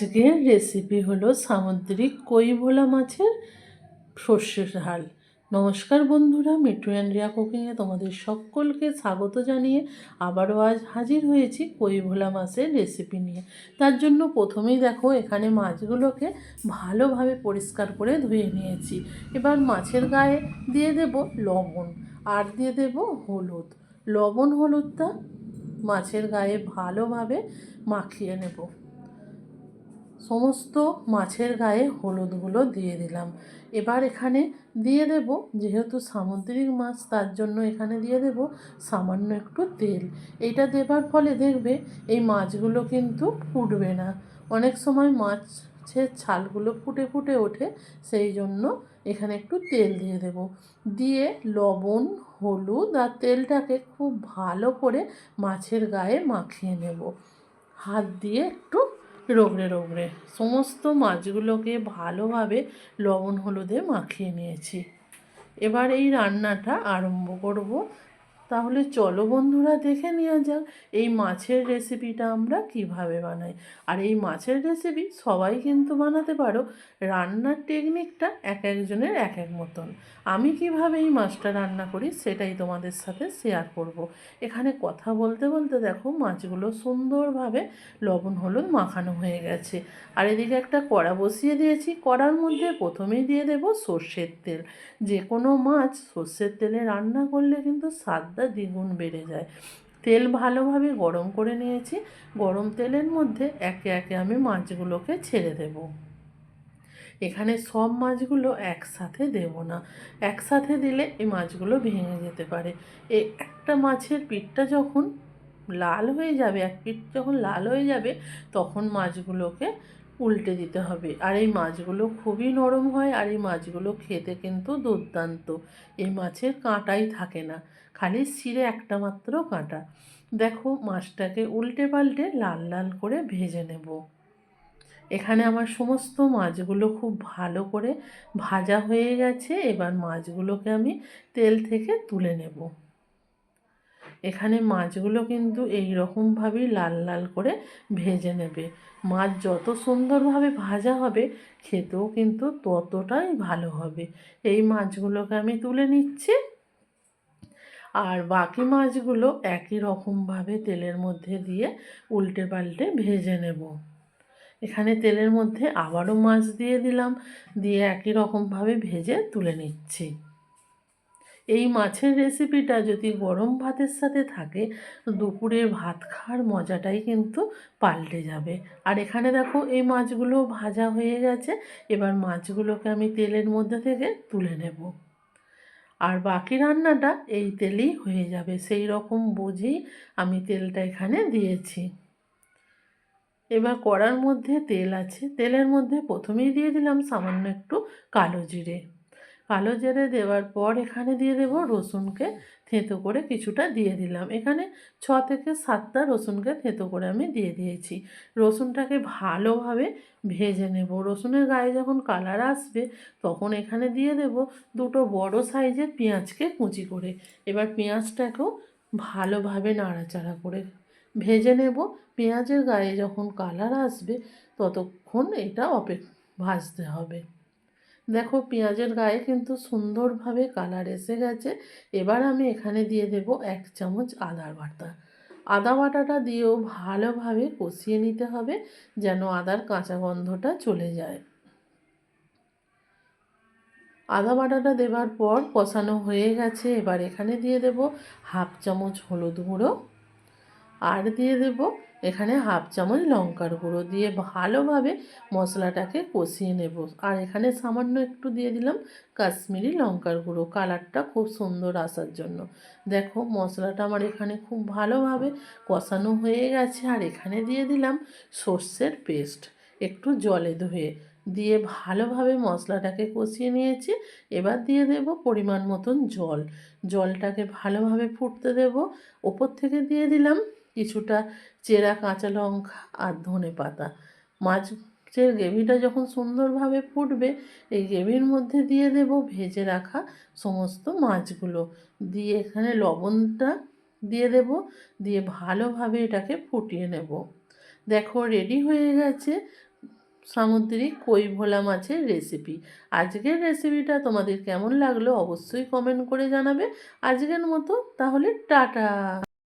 আজকের রেসিপি হলো সামুদ্রিক কই ভোলা মাছের সর্ষের ঝাল। নমস্কার বন্ধুরা মিঠু অ্যান্ড রিয়া কুকিংয়ে তোমাদের সকলকে স্বাগত জানিয়ে আবারও আজ হাজির হয়েছি কই ভোলা মাছের রেসিপি নিয়ে। তার জন্য প্রথমেই দেখো, এখানে মাছগুলোকে ভালোভাবে পরিষ্কার করে ধুয়ে নিয়েছি। এবার মাছের গায়ে দিয়ে দেব লবণ আর দিয়ে দেব হলুদ। লবণ হলুদটা মাছের গায়ে ভালোভাবে মাখিয়ে নেব। সমস্ত মাছের গায়ে হলুদগুলো দিয়ে দিলাম। এবার এখানে দিয়ে দেব, যেহেতু সামুদ্রিক মাছ, তার জন্য এখানে দিয়ে দেব সামান্য একটু তেল। এটা দেবার ফলে দেখবে এই মাছগুলো কিন্তু ফুটবে না। অনেক সময় মাছের ছালগুলো ফুটে ফুটে ওঠে, সেই জন্য এখানে একটু তেল দিয়ে দেব। দিয়ে লবণ, হলুদ আর তেলটাকে খুব ভালো করে মাছের গায়ে মাখিয়ে নেব। হাত দিয়ে একটু রগড়ে রগড়ে সমস্ত মাছগুলোকে ভালোভাবে লবণ হলুদে মাখিয়ে নিয়েছি। এবার এই রান্নাটা আরম্ভ করব তাহলে চলো বন্ধুরা দেখে নেওয়া যাক এই মাছের রেসিপিটা আমরা কীভাবে বানাই। আর এই মাছের রেসিপি সবাই কিন্তু বানাতে পারো, রান্নার টেকনিকটা এক একজনের এক এক মতন। আমি কীভাবে এই মাছটা রান্না করি সেটাই তোমাদের সাথে শেয়ার করব। এখানে কথা বলতে বলতে দেখো মাছগুলো সুন্দরভাবে লবণ হলুদ মাখানো হয়ে গেছে। আর এদিকে একটা কড়া বসিয়ে দিয়েছি, কড়ার মধ্যে প্রথমেই দিয়ে দেব সর্ষের তেল। যে কোনো মাছ সর্ষের তেলে রান্না করলে কিন্তু স্বাদটা দ্বিগুণ বেড়ে যায়। তেল ভালোভাবে গরম করে নিয়েছি। গরম তেলের মধ্যে একে একে আমি মাছগুলোকে ছেড়ে দেব। এখানে সব মাছগুলো একসাথে দেব না। একসাথে দিলে এই মাছগুলো ভেঙে যেতে পারে। এই একটা মাছের পিঠটা যখন লাল হয়ে যাবে, এক পিঠ যখন লাল হয়ে যাবে, তখন মাছগুলোকে উল্টে দিতে হবে। আর এই মাছগুলো খুবই নরম হয়, আর এই মাছগুলো খেতে কিন্তু দুর্দান্ত। এই মাছের কাঁটাই থাকে না, খালি শিরে একটা মাত্র কাঁটা। দেখো, মাছটাকে উল্টে পাল্টে লাল লাল করে ভেজে নেব। এখানে আমার সমস্ত মাছগুলো খুব ভালো করে ভাজা হয়ে গেছে। এবার মাছগুলোকে আমি তেল থেকে তুলে নেব। এখানে মাছগুলো কিন্তু এই রকমভাবেই লাল লাল করে ভেজে নেবে। মাছ যত সুন্দরভাবে ভাজা হবে, খেতেও কিন্তু ততটাই ভালো হবে। এই মাছগুলোকে আমি তুলে নিচ্ছি। আর বাকি মাছগুলো একই রকমভাবে তেলের মধ্যে দিয়ে উল্টে পাল্টে ভেজে নেব। এখানে তেলের মধ্যে আবারও মাছ দিয়ে দিলাম, দিয়ে একই রকমভাবে ভেজে তুলে নিচ্ছি। এই মাছের রেসিপিটা যদি গরম ভাতের সাথে থাকে দুপুরে ভাত খাওয়ার মজাটাই কিন্তু পাল্টে যাবে। আর এখানে দেখো, এই মাছগুলো ভাজা হয়ে গেছে। এবার মাছগুলোকে আমি তেলের মধ্যে থেকে তুলে নেব। আর বাকি রান্নাটা এই তেলেই হয়ে যাবে। সেই রকম বুঝেই আমি তেলটা এখানে দিয়েছি। এবার কড়ার মধ্যে তেল আছে। তেলের মধ্যে প্রথমেই দিয়ে দিলাম সামান্য একটু কালো জিরে। কালো জিরে দেওয়ার পর এখানে দিয়ে দেব রসুনকে থেঁতো করে কিছুটা দিয়ে দিলাম। এখানে ছ থেকে সাতটা রসুনকে থেঁতো করে আমি দিয়ে দিয়েছি। রসুনটাকে ভালোভাবে ভেজে নেব। রসুনের গায়ে যখন কালার আসবে তখন এখানে দিয়ে দেব দুটো বড় সাইজের পেঁয়াজকে কুচি করে। এবার পেঁয়াজটাকেও ভালোভাবে নাড়াচাড়া করে ভেজে নেব। পেঁয়াজের গায়ে যখন কালার আসবে ততক্ষণ এটা অপেক্ষা ভাজতে হবে। দেখো পেঁয়াজের গায়ে কিন্তু সুন্দরভাবে কালার এসে গেছে। এবার আমি এখানে দিয়ে দেব এক চামচ আদার বাটা। আদা বাটাটা দিয়েও ভালোভাবে কষিয়ে নিতে হবে যেন আদার কাঁচা গন্ধটা চলে যায়। আদা বাটাটা দেবার পর কষানো হয়ে গেছে। এবার এখানে দিয়ে দেব হাফ চামচ হলুদ গুঁড়ো। আর দিয়ে দেব এখানে হাফ চামচ লঙ্কার গুঁড়ো। দিয়ে ভালোভাবে মশলাটাকে কষিয়ে নেব। আর এখানে সামান্য একটু দিয়ে দিলাম কাশ্মীরি লঙ্কার গুঁড়ো। কালারটা খুব সুন্দর আসার জন্য। দেখো, মশলাটা আমার এখানে খুব ভালোভাবে কষানো হয়ে গেছে। আর এখানে দিয়ে দিলাম সর্ষের পেস্ট। একটু জলে ধুয়ে দিয়ে ভালোভাবে মশলাটাকে কষিয়ে নিয়েছি। এবার দিয়ে দেব পরিমাণ মতন জল। জলটাকে ভালোভাবে ফুটতে দেব। ওপর থেকে দিয়ে দিলাম কিছুটা চেরা কাঁচা লঙ্কা আর ধনে পাতা। মাছের গ্রেভিটা যখন সুন্দরভাবে ফুটবে, এই গ্রেভির মধ্যে দিয়ে দেব ভেজে রাখা সমস্ত মাছগুলো। দিয়ে এখানে লবণটা দিয়ে দেব, দিয়ে ভালোভাবে এটাকে ফুটিয়ে নেব। দেখো রেডি হয়ে গেছে সামুদ্রিক কই ভোলা মাছের রেসিপি আজকের রেসিপিটা তোমাদের কেমন লাগল অবশ্যই কমেন্ট করে জানাবে। আজকের মতো, তাহলে টাটা!